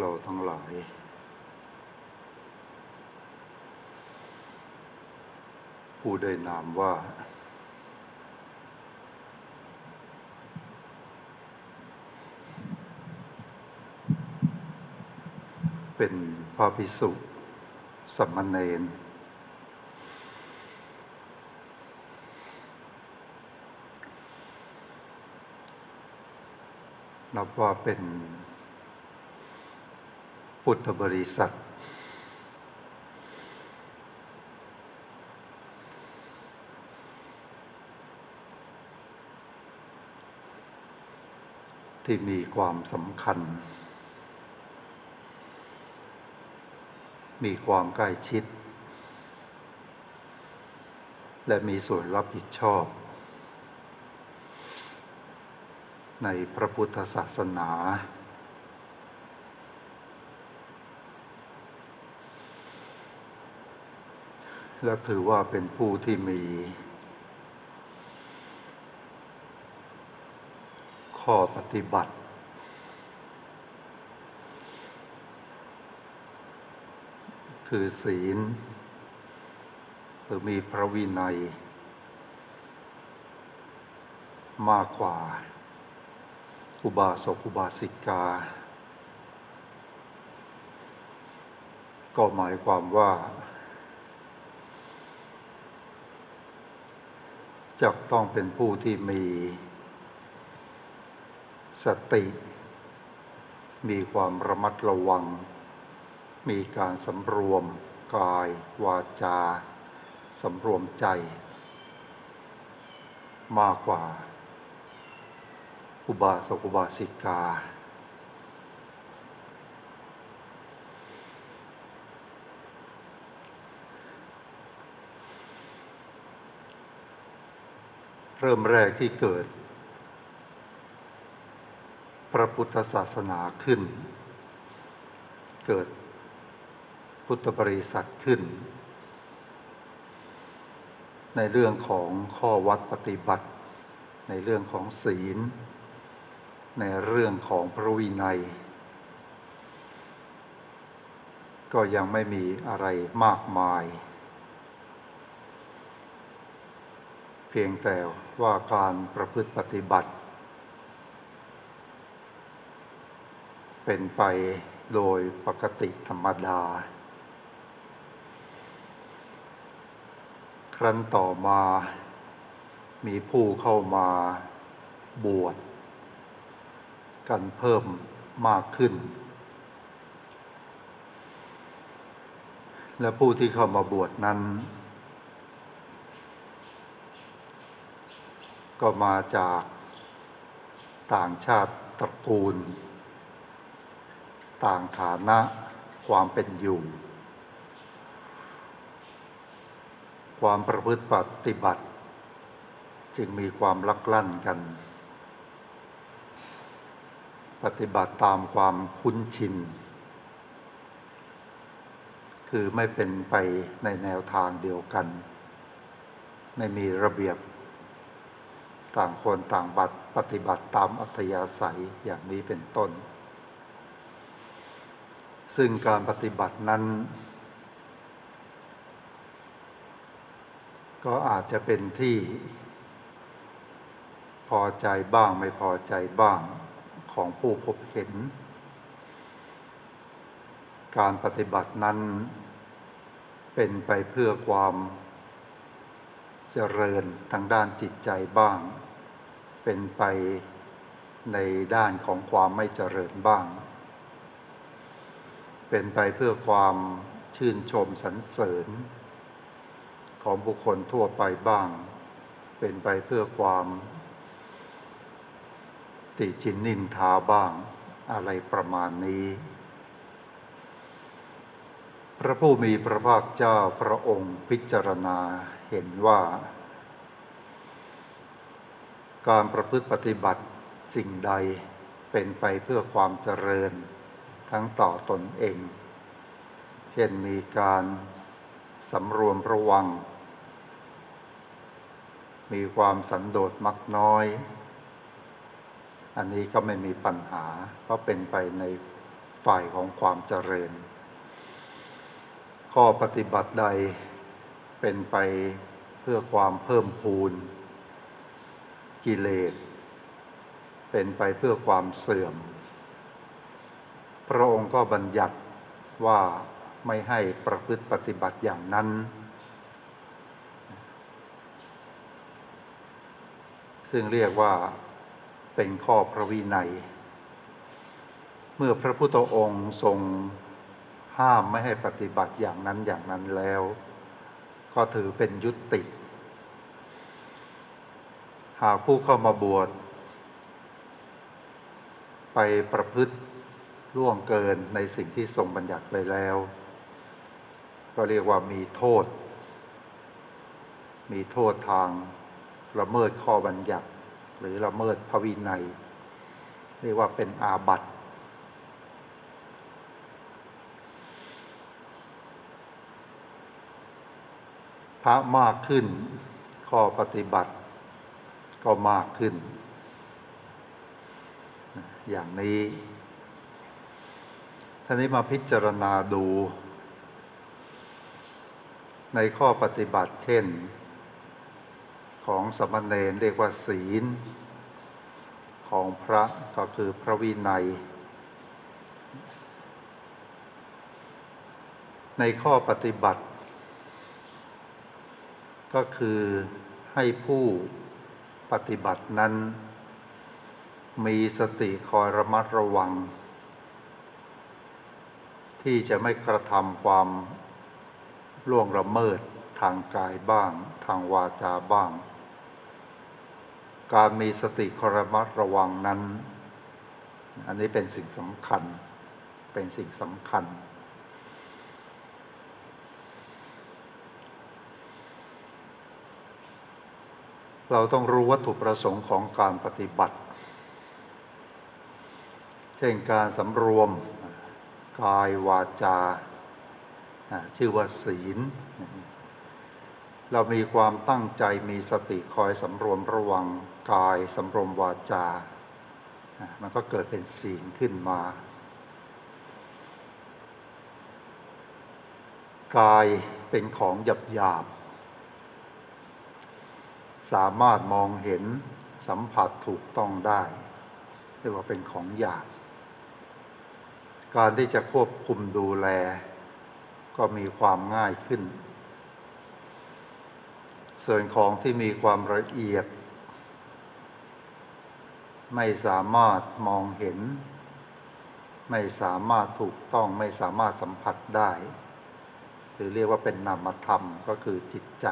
เราทั้งหลาย ผู้ได้นามว่า เป็นพระภิกษุสามเณรนับว่าเป็น พุทธบริษัท ที่มีความสำคัญ มีความใกล้ชิด และมีส่วนรับผิดชอบ ในพระพุทธศาสนา และถือว่าเป็นผู้ที่มี ข้อปฏิบัติ คือศีลหรือมีพระวินัย มากกว่า อุบาสกอุบาสิกา ก็หมายความว่า จะต้องเป็นผู้ที่มีสติ มีความระมัดระวัง มีการสำรวมกาย วาจาสำรวมใจ มากกว่า อุบาสกอุบาสิกา เริ่มแรกที่เกิด พระพุทธศาสนาขึ้น เกิดพุทธบริษัทขึ้น ในเรื่องของข้อวัดปฏิบัติ ในเรื่องของศีล ในเรื่องของพระวินัย ก็ยังไม่มีอะไรมากมาย เพียงแต่ว่าการประพฤติปฏิบัติ เป็นไปโดยปกติธรรมดา ครั้นต่อมา มีผู้เข้ามาบวชกันเพิ่มมากขึ้น และผู้ที่เข้ามาบวชนั้น ก็มาจากต่างชาติตระกูล ต่างฐานะความเป็นอยู่ ความประพฤติปฏิบัติ จึงมีความลักลั่นกัน ปฏิบัติตามความคุ้นชิน คือไม่เป็นไปในแนวทางเดียวกัน ไม่มีระเบียบ ต่างคนต่างบัตรปฏิบัติตามอัธยาศัยอย่างนี้เป็นต้น ซึ่งการปฏิบัตินั้น ก็อาจจะเป็นที่พอใจบ้างไม่พอใจบ้างของผู้พบเห็น การปฏิบัตินั้นเป็นไปเพื่อความเจริญทางด้านจิตใจบ้าง เป็นไปในด้านของความไม่เจริญบ้าง เป็นไปเพื่อความชื่นชมสรรเสริญ ของบุคคลทั่วไปบ้าง เป็นไปเพื่อความ ติชินนินทาบ้าง อะไรประมาณนี้ พระผู้มีพระภาคเจ้าพระองค์พิจารณาเห็นว่า การประพฤติปฏิบัติสิ่งใดเป็นไปเพื่อความเจริญทั้งต่อตนเอง เช่นมีการสำรวมระวัง มีความสันโดษมักน้อย อันนี้ก็ไม่มีปัญหา เพราะเป็นไปในฝ่ายของความเจริญ ข้อปฏิบัติใดเป็นไปเพื่อความเพิ่มพูน กิเลส เป็นไปเพื่อความเสื่อม พระองค์ก็บัญญัติว่าไม่ให้ประพฤติปฏิบัติอย่างนั้น ซึ่งเรียกว่าเป็นข้อพระวินัย เมื่อพระพุทธองค์ทรงห้ามไม่ให้ปฏิบัติอย่างนั้นอย่างนั้นแล้ว ก็ถือเป็นยุติากผู้เข้ามาบวช ไปประพฤติล่วงเกินในสิ่งที่ทรงบัญญัติไปแล้ว ก็เรียกว่ามีโทษ มีโทษทางละเมิดข้อบัญญัติ หรือละเมิดพระวินัย เรียกว่าเป็นอาบัติพระมากขึ้นข้อปฏิบัติ ก็มากขึ้น อย่างนี้ท่านี้มาพิจารณาดู ในข้อปฏิบัติเช่น ของสมณเณรเรียกว่าศีล ของพระก็คือพระวินัย ในข้อปฏิบัติ ก็คือให้ผู้ ปฏิบัตินั้น มีสติคอยระมัดระวัง ที่จะไม่กระทำความล่วงละเมิดทางกายบ้าง ทางวาจาบ้าง การมีสติคอยระมัดระวังนั้น อันนี้เป็นสิ่งสำคัญ เป็นสิ่งสำคัญ เราต้องรู้วัตถุประสงค์ของการปฏิบัติ เช่นการสำรวมกายวาจา ชื่อว่าศีล เรามีความตั้งใจมีสติคอยสำรวมระวังกายสำรวมวาจา มันก็เกิดเป็นศีลขึ้นมา กายเป็นของหยาบหยาบ สามารถมองเห็นสัมผัสถูกต้องได้เรียกว่าเป็นของหยาบการที่จะควบคุมดูแล ก็มีความง่ายขึ้น ส่วนของที่มีความละเอียด ไม่สามารถมองเห็น ไม่สามารถถูกต้องไม่สามารถสัมผัสได้ หรือเรียกว่าเป็นนามธรรมก็คือจิตใจ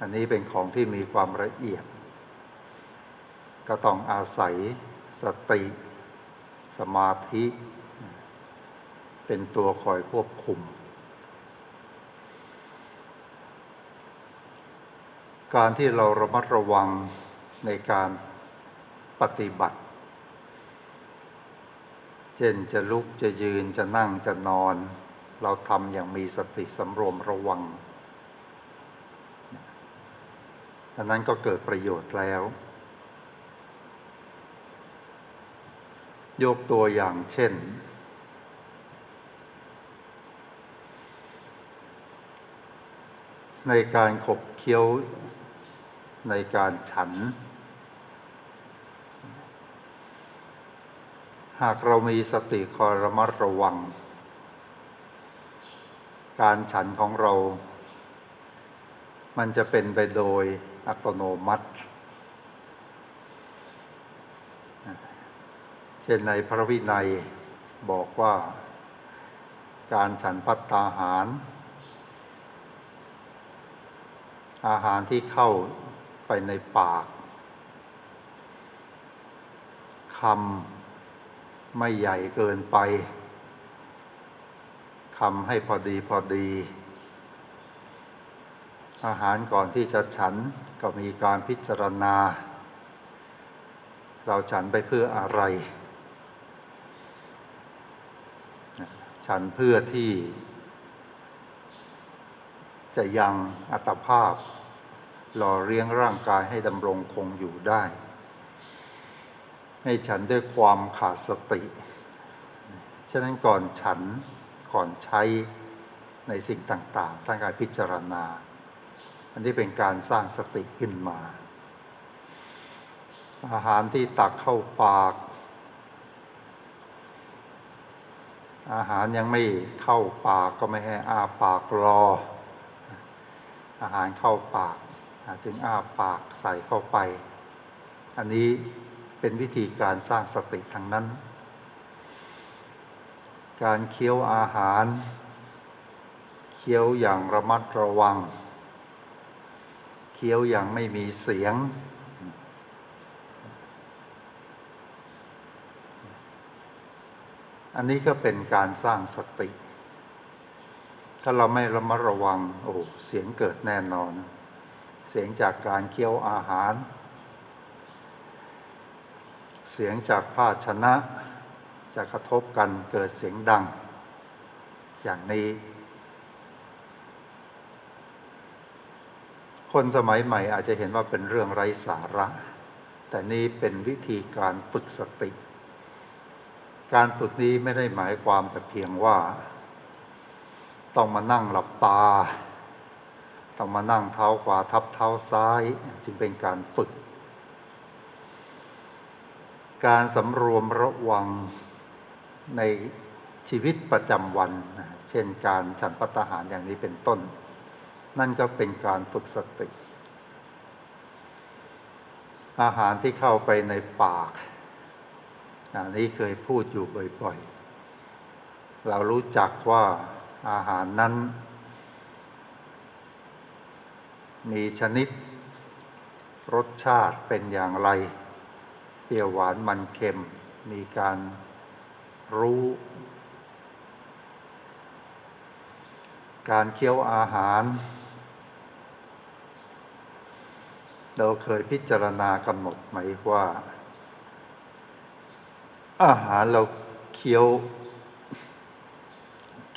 อันนี้เป็นของที่มีความละเอียด ก็ต้องอาศัยสติ สมาธิ เป็นตัวคอยควบคุม การที่เราระมัดระวังในการปฏิบัติ เช่นจะลุกจะยืนจะนั่งจะนอน เราทำอย่างมีสติสำรวมระวัง อันนั้นก็เกิดประโยชน์แล้ว ยกตัวอย่างเช่น ในการขบเคี้ยวในการฉัน หากเรามีสติคอยระมัดระวัง การฉันของเรา มันจะเป็นไปโดย อัตโนมัติ เช่นในพระวินัยบอกว่าการฉันพัตตาหาร อาหารที่เข้าไปในปากคำไม่ใหญ่เกินไปคำให้พอดีพอดี อาหารก่อนที่จะฉันก็มีการพิจารณา เราฉันไปเพื่ออะไร ฉันเพื่อที่จะยังอัตภาพ หล่อเลี้ยงร่างกายให้ดำรงคงอยู่ได้ ให้ฉันด้วยความขาดสติ ฉะนั้นก่อนฉันก่อนใช้ในสิ่งต่าง ๆท่านการพิจารณา อันนี้เป็นการสร้างสติขึ้นมา อาหารที่ตักเข้าปาก อาหารยังไม่เข้าปากก็ไม่ให้อ้าปากรอ อาหารเข้าปากจึงอ้าปากใส่เข้าไป อันนี้เป็นวิธีการสร้างสติทางนั้น การเคี้ยวอาหาร เคี้ยวอย่างระมัดระวัง เคี้ยวอย่างไม่มีเสียง อันนี้ก็เป็นการสร้างสติ ถ้าเราไม่ระมัดระวัง โอ้เสียงเกิดแน่นอน เสียงจากการเคี้ยวอาหาร เสียงจากภาชนะจะกระทบกันเกิดเสียงดัง อย่างนี้ คนสมัยใหม่อาจจะเห็นว่าเป็นเรื่องไร้สาระ แต่นี่เป็นวิธีการฝึกสติ การฝึกนี้ไม่ได้หมายความแต่เพียงว่า ต้องมานั่งหลับตา ต้องมานั่งเท้าขวาทับเท้าซ้าย จึงเป็นการฝึก การสำรวมระวังในชีวิตประจำวัน เช่นการฉันพัตหารอย่างนี้เป็นต้น นั่นก็เป็นการฝึกสติ อาหารที่เข้าไปในปากอันนี้เคยพูดอยู่บ่อยๆ เรารู้จักว่าอาหารนั้น มีชนิด รสชาติเป็นอย่างไร เปรี้ยวหวานมันเค็ม มีการรู้ การเคี้ยวอาหาร เราเคยพิจารณากำหนดไหมว่า อาหารเราเคี้ยว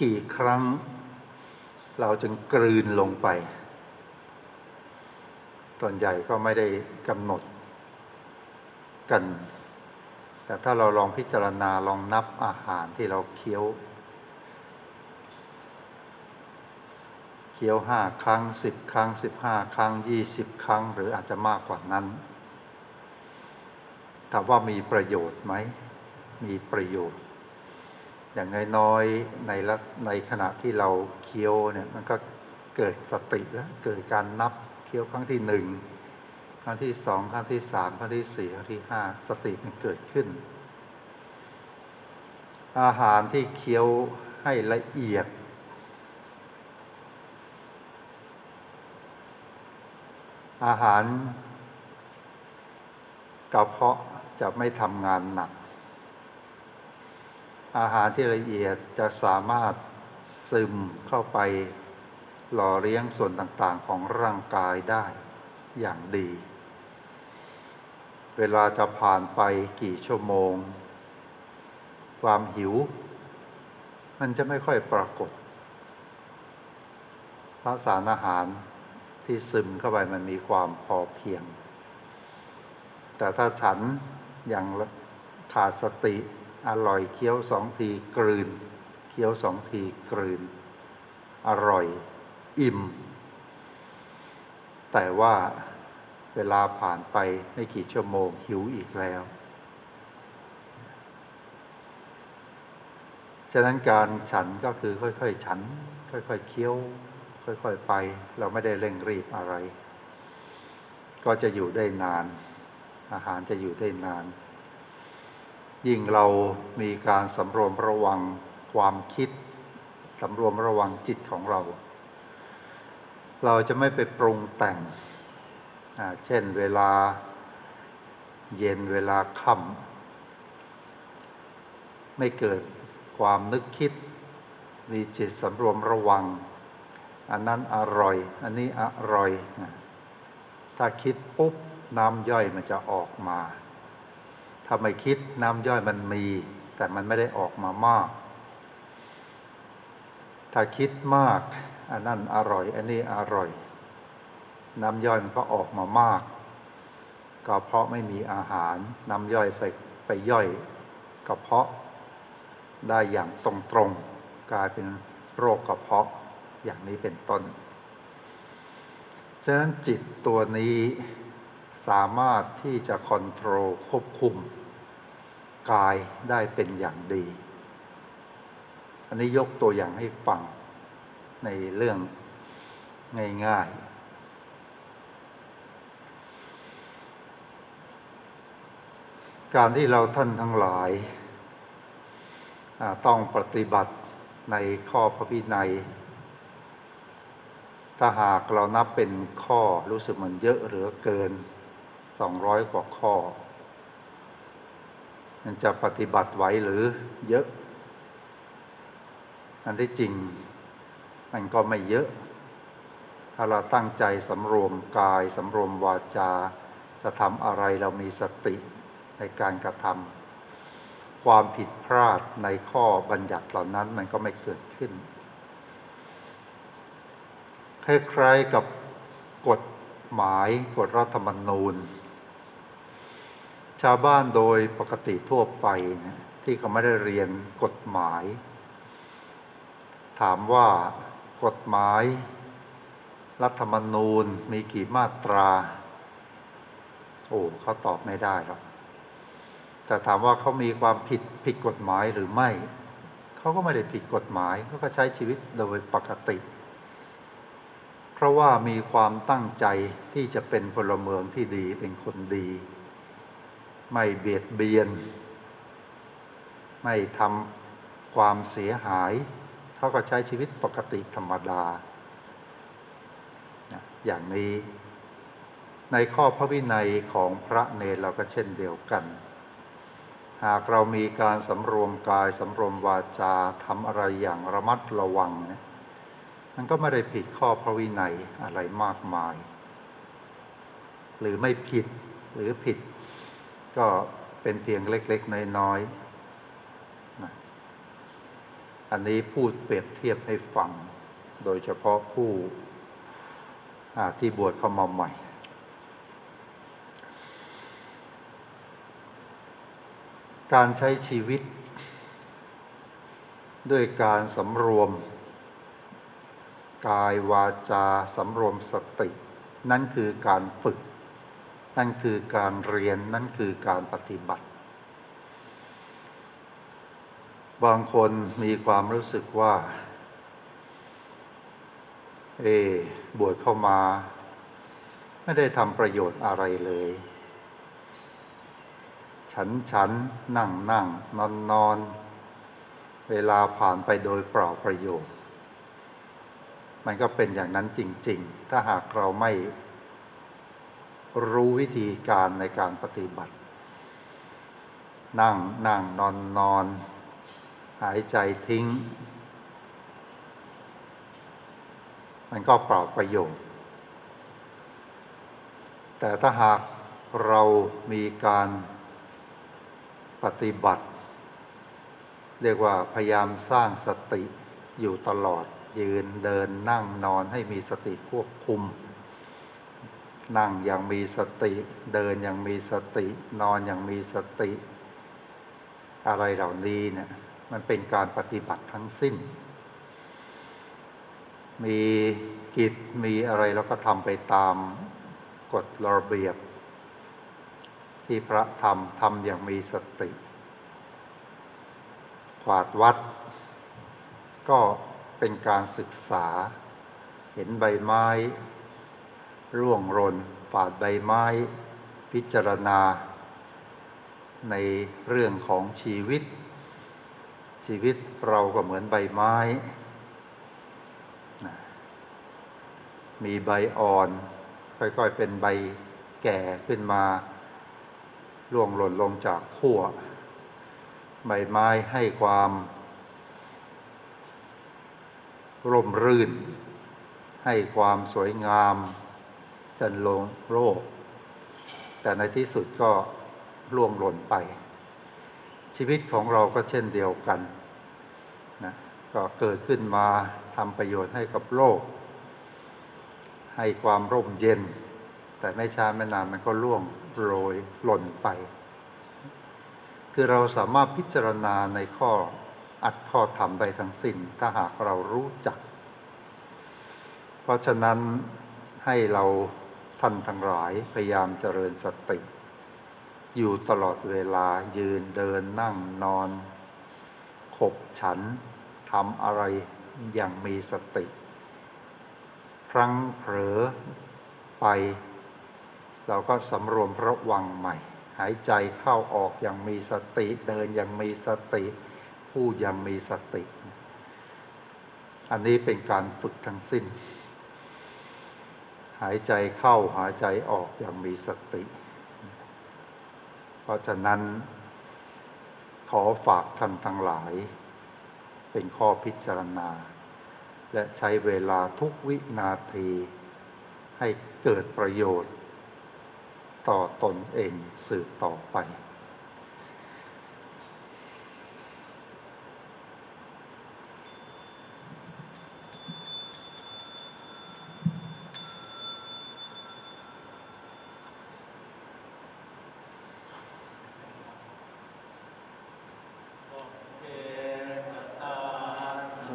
กี่ครั้ง เราจึงกลืนลงไป ส่วนใหญ่ก็ไม่ได้กำหนดกัน แต่ถ้าเราลองพิจารณาลองนับอาหารที่เราเคี้ยว คี้ยวห้าครั้งสิบครั้งสิบห้าครั้งยี่สิบครั้ง หรืออาจจะมากกว่านั้นถามว่ามีประโยชน์ไหม มีประโยชน์ อย่างน้อยๆในในขณะที่เราเคี้ยวเนี่ยมันก็เกิดสติแล้วเกิดการนับเคี้ยวครั้งที่หนึ่งครั้งที่สองครั้งที่สามครั้งที่สี่ครั้งที่ห้าสติมันเกิดขึ้น อาหารที่เคี้ยวให้ละเอียด อาหารกระเพาะจะไม่ทำงานหนัก อาหารที่ละเอียดจะสามารถซึมเข้าไป หล่อเลี้ยงส่วนต่างๆของร่างกายได้อย่างดี เวลาจะผ่านไปกี่ชั่วโมง ความหิว มันจะไม่ค่อยปรากฏเพราะสารอาหาร ที่ซึมเข้าไปมันมีความพอเพียง แต่ถ้าฉันอย่างขาดสติอร่อยเคี้ยวสองทีกลืน เคี้ยวสองทีกลืน อร่อย อิ่ม แต่ว่าเวลาผ่านไปไม่กี่ชั่วโมงหิวอีกแล้ว ฉะนั้นการฉันก็คือค่อยๆ ฉัน ค่อยๆเคี้ยว ค่อยๆไป เราไม่ได้เร่งรีบอะไร ก็จะอยู่ได้นาน อาหารจะอยู่ได้นาน ยิ่งเรามีการสำรวมระวังความคิดสำรวมระวังจิตของเรา เราจะไม่ไปปรุงแต่ง เช่นเวลาเย็นเวลาค่ำไม่เกิดความนึกคิด มีจิตสำรวมระวัง อันนั้นอร่อย อันนี้อร่อย ถ้าคิดปุ๊บน้ำย่อยมันจะออกมา ถ้าไม่คิดน้ำย่อยมันมี แต่มันไม่ได้ออกมามาก ถ้าคิดมาก อันนั้นอร่อย อันนี้อร่อย น้ำย่อยมันก็ออกมามาก ก็เพราะไม่มีอาหาร น้ำย่อยไปไปย่อยกระเพาะได้อย่างตรงๆกลายเป็นโรคกระเพาะ อย่างนี้เป็นต้น ฉะนั้นจิตตัวนี้สามารถที่จะคอนโทรลควบคุม กายได้เป็นอย่างดี อันนี้ยกตัวอย่างให้ฟัง ในเรื่องง่ายๆ การที่เราท่านทั้งหลาย ต้องปฏิบัติในข้อพระพินัย ถ้าหากเรานับเป็นข้อรู้สึกมันเยอะหรือเกินสองร้อยกว่าข้อ มันจะปฏิบัติไหวหรือเยอะ อันที่จริง มันก็ไม่เยอะ ถ้าเราตั้งใจสำรวมกายสำรวมวาจา จะทำอะไรเรามีสติในการกระทำความผิดพลาดในข้อบัญญัติเหล่านั้นมันก็ไม่เกิดขึ้น คล้ายๆกับกฎหมายกฎรัฐธรรมนูญ ชาวบ้านโดยปกติทั่วไปนะที่เขาไม่ได้เรียนกฎหมาย ถามว่ากฎหมาย รัฐธรรมนูญมีกี่มาตรา โอ้เขาตอบไม่ได้หรอกแต่ถามว่าเขามีความผิดผิดกฎหมายหรือไม่ เขาก็ไม่ได้ผิดกฎหมายเขาก็ใช้ชีวิตโดยปกติ ราะว่ามีความตั้งใจที่จะเป็นพลเมืองที่ดีเป็นคนดี ไม่เบียดเบียน ไม่ทำความเสียหาย เขาก็ใช้ชีวิตปกติธรรมดา อย่างนี้ในข้อพระวินัยของพระเนรเราก็เช่นเดียวกัน หากเรามีการสำรวมกายสำรวมวาจาทำอะไรอย่างระมัดระวังเนี่ย มันก็ไม่ได้ผิดข้อพระวินัยอะไรมากมาย หรือไม่ผิดหรือผิด ก็เป็นเพียงเล็ก ๆ น้อยๆนะอันนี้พูดเปรียบเทียบให้ฟัง โดยเฉพาะผู้ที่บวชเข้ามาใหม่การใช้ชีวิต ด้วยการสำรวม กายวาจาสำรวมสติ นั่นคือการฝึก นั่นคือการเรียนนั่นคือการปฏิบัติ บางคนมีความรู้สึกว่า เอบวชเข้ามา ไม่ได้ทำประโยชน์อะไรเลย ฉันฉันนั่งนั่งนอนนอนเวลาผ่านไปโดยเปล่าประโยชน์ มันก็เป็นอย่างนั้นจริง ๆ ถ้าหากเราไม่รู้วิธีการในการปฏิบัติ นั่งนั่งนอนนอน หายใจทิ้ง มันก็เปล่าประโยชน์ แต่ถ้าหากเรามีการปฏิบัติ เรียกว่าพยายามสร้างสติอยู่ตลอด ยืนเดินนั่งนอนให้มีสติควบคุม นั่งอย่างมีสติ เดินอย่างมีสติ นอนอย่างมีสติ อะไรเหล่านี้เนี่ยมันเป็นการปฏิบัติทั้งสิ้น มีกิจมีอะไรเราก็ทำไปตามกฎระเบียบ ที่พระทำทำอย่างมีสติ ขวาดวัด ก็ เป็นการศึกษา เห็นใบไม้ ร่วงหล่นปาดใบไม้ พิจารณา ในเรื่องของชีวิต ชีวิตเราก็เหมือนใบไม้ มีใบอ่อน ค่อยๆ เป็นใบแก่ขึ้นมาล่วงหล่นลงจากขั้ว ใบไม้ให้ความ ร่มรื่น ให้ความสวยงามจันลงโรคแต่ในที่สุดก็ล่วงหล่นไป ชีวิตของเราก็เช่นเดียวกันนะก็เกิดขึ้นมาทำประโยชน์ให้กับโลก ให้ความร่มเย็น แต่ไม่ช้าไม่นานมันก็ล่วงโรยหล่นไป คือเราสามารถพิจารณาในข้อ อัดข้อธรรมได้ทั้งสิ้น ถ้าหากเรารู้จัก เพราะฉะนั้นให้เราท่านทั้งหลายพยายามเจริญสติ อยู่ตลอดเวลายืนเดินนั่งนอน ขบฉันทำอะไรอย่างมีสติ ครั้งเผลอไป เราก็สำรวมระวังใหม่ หายใจเข้าออกอย่างมีสติ เดินอย่างมีสติ พูดอย่างมีสติ อันนี้เป็นการฝึกทั้งสิ้น หายใจเข้าหายใจออกอย่างมีสติ เพราะฉะนั้น ขอฝากท่านทั้งหลาย เป็นข้อพิจารณา และใช้เวลาทุกวินาที ให้เกิดประโยชน์ ต่อตนเองสืบต่อไป ลาหุนโตนาเวราสุขชีวิโน ขอสัตว์ทั้งหลาย จงเป็นผู้ไม่มีเวรต่อกันและกัน จงเป็นผู้ดำรงชีพอยู่เป็นสุขทุกเมื่อเถิด ก็ต้องบุญยังพรังไม่หังสัพเพภาคีพระวัน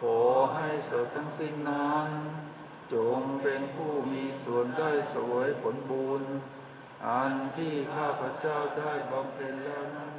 ขอให้สัตว์ทั้งสิ้นนั้น จงเป็นผู้มีส่วนได้สวยผลบุญ อันที่ข้าพเจ้าได้บำเพ็ญแล้วนั้น